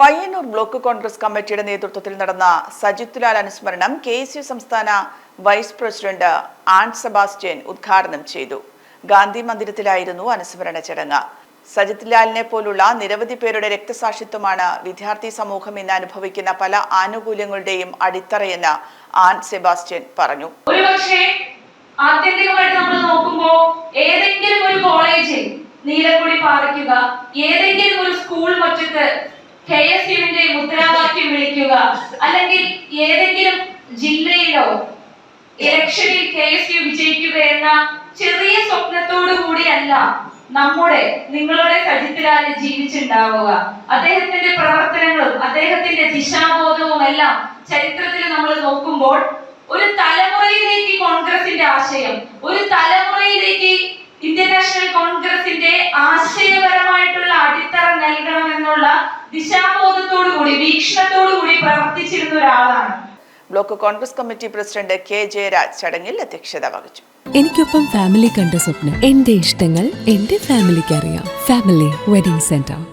Payyanur block Congress കമ്മിറ്റിയുടെ നേതൃത്വത്തിൽ നടന്ന സജിത് ലാൽ അനുസ്മരണം കെ എസ് യു സംസ്ഥാന വൈസ് പ്രസിഡന്റ് ആൻ സെബാസ്റ്റ്യൻ ഉദ്ഘാടനം ചെയ്തു. ഗാന്ധി മന്ദിരത്തിലായിരുന്നു അനുസ്മരണ ചടങ്ങ്. സജിത് ലാലിനെ പോലുള്ള നിരവധി പേരുടെ രക്തസാക്ഷിത്വമാണ് വിദ്യാർത്ഥി സമൂഹം ഇന്ന് അനുഭവിക്കുന്ന പല ആനുകൂല്യങ്ങളുടെയും അടിത്തറയെന്ന് ആൻ സെബാസ്റ്റ്യൻ പറഞ്ഞു. നമ്മൾ നോക്കുമ്പോൾ ഏതെങ്കിലും ഒരു കോളേജിൽ നീലക്കുടി പാറിക്കുക ഏതെങ്കിലും ഒരു സ്കൂൾ മുറ്റത്ത് കെ മുദ്രാവാക്യം വിളിക്കുക. അല്ലെങ്കിൽ ഏതെങ്കിലും ജില്ലയിലോ ഇലക്ഷനിൽ കെ എസ് യു വിജയിക്കുക എന്ന ചെറിയ സ്വപ്നത്തോടു കൂടിയല്ല നമ്മുടെ നിങ്ങളുടെ സജിത്തിലാൽ ജീവിച്ചിണ്ടാവുക. അദ്ദേഹത്തിന്റെ പ്രവർത്തനങ്ങളും അദ്ദേഹത്തിന്റെ ദിശാബോധവും എല്ലാം ചരിത്രത്തിൽ നമ്മൾ നോക്കുമ്പോൾ ഒരു തലമുറയിലേക്ക് കോൺഗ്രസിന്റെ ആശയം ഒരു തലമുറയിലേക്ക് ഇന്ത്യൻ നാഷണൽ കോൺഗ്രസിന്റെ ആശയപരമായിട്ടുള്ള നൽകണമെന്നുള്ള ദിശാബോധത്തോടു കൂടി വീക്ഷണത്തോടു കൂടി പ്രവർത്തിച്ചിരുന്ന ഒരാളാണ്. Block Congress committee president K Jayaraj ചടങ്ങിൽ അധ്യക്ഷത വഹിച്ചു. എനിക്കൊപ്പം ഫാമിലി കണ്ട സ്വപ്നം എന്റെ ഇഷ്ടങ്ങൾ എന്റെ ഫാമിലിക്ക് അറിയാം ഫാമിലി വെഡിംഗ് സെന്റർ.